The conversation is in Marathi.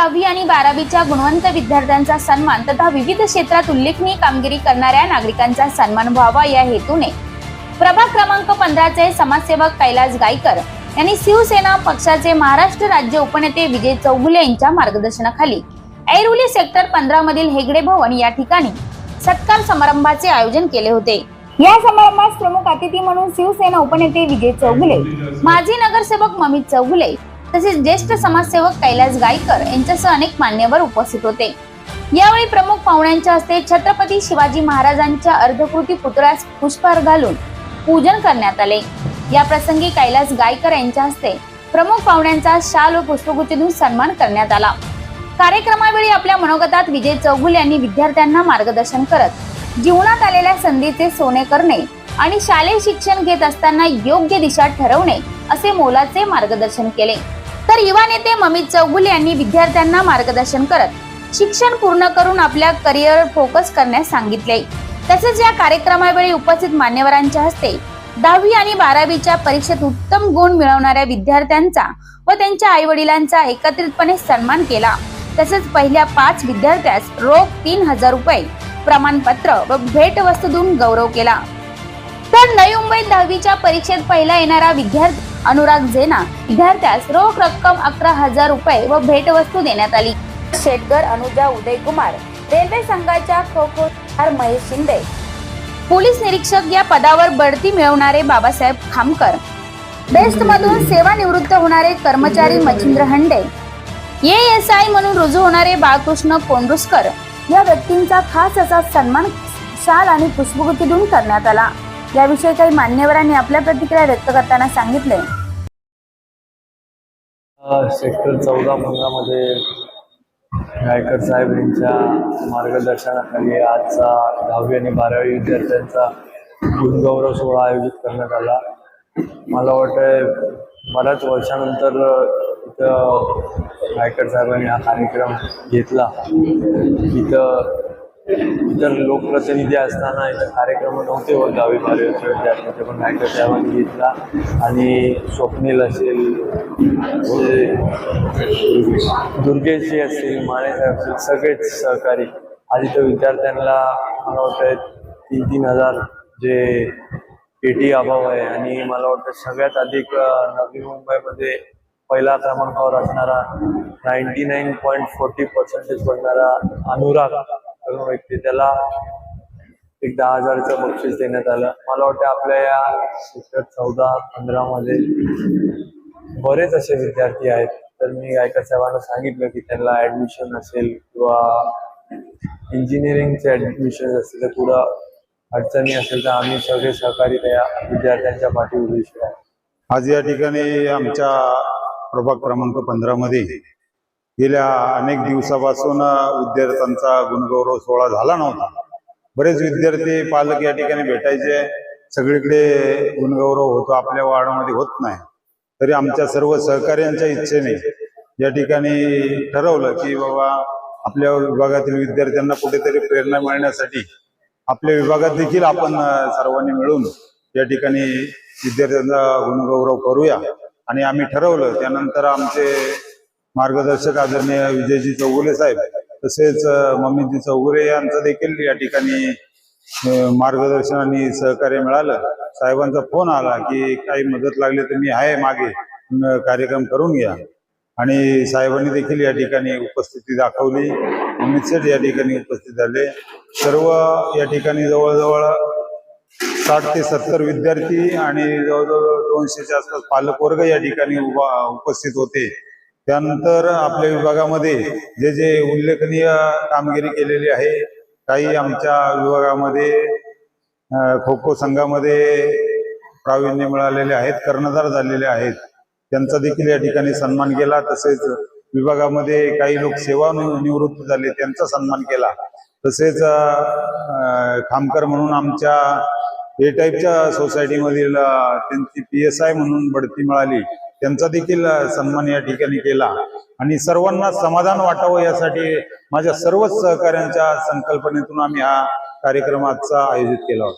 दहावी आणि बारावीच्या गुणवंत विद्यार्थ्यांचा सन्मान तथा विविध क्षेत्रात उल्लेखनीय कामगिरी करणाऱ्या नागरिकांचा सन्मान व्हावा या हेतूने. प्रभाग क्रमांक पंधराचे समाजसेवक कैलास गायकर यांनी शिवसेना पक्षाचे महाराष्ट्र राज्य उपनेते विजय चौगुले यांच्या मार्गदर्शनाखाली ऐरोली सेक्टर पंधरा मधील हेगडे भवन या ठिकाणी सत्कार समारंभाचे आयोजन केले होते. या समारंभास प्रमुख अतिथी म्हणून शिवसेना उपनेते विजय चौगुले माजी नगरसेवक ममित चौगुले तसेच ज्येष्ठ समाजसेवक कैलास गायकर यांच्यासह अनेक मान्यवर उपस्थित होते. यावेळी प्रमुख पाहुण्यांच्या हस्ते छत्रपती शिवाजी महाराजांच्या अर्धकृती पुतळ्यास पुष्पहार घालून पूजन करण्यात आले. या प्रसंगी कैलास गायकर यांच्या हस्ते प्रमुख पाहुण्यांचा शाल व पुष्पगुच्छ देऊन सन्मान करण्यात आला. कार्यक्रमावेळी आपल्या मनोगतात विजय चौगुल यांनी विद्यार्थ्यांना मार्गदर्शन करत जीवनात आलेल्या संधीचे सोने करणे आणि शालेय शिक्षण घेत असताना योग्य दिशा ठरवणे असे मोलाचे मार्गदर्शन केले. तर युवा नेते ममित चौगुले यांनी विद्यार्थ्यांना मार्गदर्शन करत शिक्षण पूर्ण करून आपल्या करिअर फोकस करण्यास सांगितले. तसेच या कार्यक्रमावेळी उपस्थित मान्यवरांच्या हस्ते दहावी आणि बारावीच्या परीक्षेत उत्तम गुण मिळवणाऱ्या विद्यार्थ्यांचा व त्यांच्या आई वडिलांचा एकत्रितपणे सन्मान केला. तसेच पहिल्या पाच विद्यार्थ्यास रोख तीन हजार रुपये प्रमाणपत्र व भेटवस्तू देऊन गौरव केला. तर नवी मुंबईत दहावीच्या परीक्षेत पहिला येणारा विद्यार्थी अनुराग जेना विद्यार्थ्यास रोख रक्कम अकरा हजार रुपये व भेटवस्तू देण्यात आली. शेटकर अनुजा उदयकुमार रेल्वे संघाच्या खो खो महेश शिंदे. पोलीस निरीक्षक या पदावर बढती मिळवणारे बाबासाहेब खामकर. बेस्ट मधून सेवानिवृत्त होणारे कर्मचारी मच्छिंद्र हंडे. एस आय म्हणून रुजू होणारे बाळकृष्ण कोंडुसकर. या व्यक्तींचा खास असा सन्मान शाल आणि पुष्पगुतीतून देऊन करण्यात आला. याविषयी काही मान्यवरांनी आपल्या प्रतिक्रिया व्यक्त करताना सांगितले. सेक्टर चौदा पंधरामध्ये गायकर साहेब यांच्या मार्गदर्शनाखाली आजचा दहावी आणि बारावी विद्यार्थ्यांचा गुणगौरव सोहळा आयोजित करण्यात आला. मला वाटतं बऱ्याच वर्षानंतर इथं गायकर साहेबांनी हा कार्यक्रम घेतला. इथं इतर लोकप्रतिनिधी असताना इथं कार्यक्रम नव्हते होत. गावी बारावीच्या पण नाही साहेबांनी घेतला. आणि स्वप्नील असेल म्हणजे दुर्गेशजी असतील माने असतील सगळेच सहकारी. आज इथं विद्यार्थ्यांना मला वाटतं तीन तीन हजार जे पेटी अभाव आहे. आणि मला वाटतं सगळ्यात अधिक नवी मुंबईमध्ये पहिला क्रमांकावर असणारा ninety nine point forty percentage पडणारा अनुराग. तरुण व्यक्ती त्याला एक दहा हजारचं बक्षीस देण्यात आलं. मला वाटतं आपल्या या शिक्षक चौदा पंधरामध्ये बरेच असे विद्यार्थी आहेत. तर मी गायकर साहेबांना सांगितलं की त्यांना ऍडमिशन असेल किंवा इंजिनिअरिंगचे ॲडमिशन असेल तर पुढं अडचणी असेल तर आम्ही सगळे सहकारी त्या विद्यार्थ्यांच्या पाठी उभी आहे आज या ठिकाणी आमच्या प्रभाग क्रमांक पंधरा मध्ये गेल्या अनेक दिवसापासून विद्यार्थ्यांचा गुणगौरव सोहळा झाला नव्हता. बरेच विद्यार्थी पालक या ठिकाणी भेटायचे. सगळीकडे गुणगौरव होतो आपल्या वार्डामध्ये होत नाही. तरी आमच्या सर्व सहकार्यांच्या इच्छेने या ठिकाणी ठरवलं की बाबा आपल्या विभागातील विद्यार्थ्यांना कुठेतरी प्रेरणा मिळण्यासाठी आपल्या विभागात देखील आपण सर्वांनी मिळून या ठिकाणी विद्यार्थ्यांचा गुणगौरव करूया. आणि आम्ही ठरवलं त्यानंतर आमचे मार्गदर्शक आदरणीय विजयजी चौगुले साहेब तसेच मम्मीजी चौगुले यांचं देखील या ठिकाणी मार्गदर्शन आणि सहकार्य मिळालं. साहेबांचा फोन आला की काही मदत लागली तर मी आहे मागे कार्यक्रम करून घ्या. आणि साहेबांनी देखील या ठिकाणी उपस्थिती दाखवली. अमित शेठ या ठिकाणी उपस्थित झाले. सर्व या ठिकाणी जवळजवळ साठ ते सत्तर विद्यार्थी आणि जवळजवळ दोनशेच्या आसपास पालकवर्ग या ठिकाणी उभा उपस्थित होते. त्यानंतर आपल्या विभागामध्ये जे जे उल्लेखनीय कामगिरी केलेली आहे काही आमच्या विभागामध्ये खो खो संघामध्ये प्रावीण्य मिळालेले आहेत कर्णधार झालेले आहेत. त्यांचा देखील या ठिकाणी सन्मान केला. तसेच विभागामध्ये काही लोक सेवा निवृत्त झाले त्यांचा सन्मान केला. तसेच खामकर म्हणून आमच्या ए टाईपच्या सोसायटीमधील त्यांची पी एस आय म्हणून बढती मिळाली. त्यांचा देखील सन्मान या ठिकाणी केला. आणि सर्वांना समाधान वाटावं यासाठी माझ्या सर्वच सहकाऱ्यांच्या संकल्पनेतून आम्ही हा कार्यक्रमाचा आयोजित केला होता.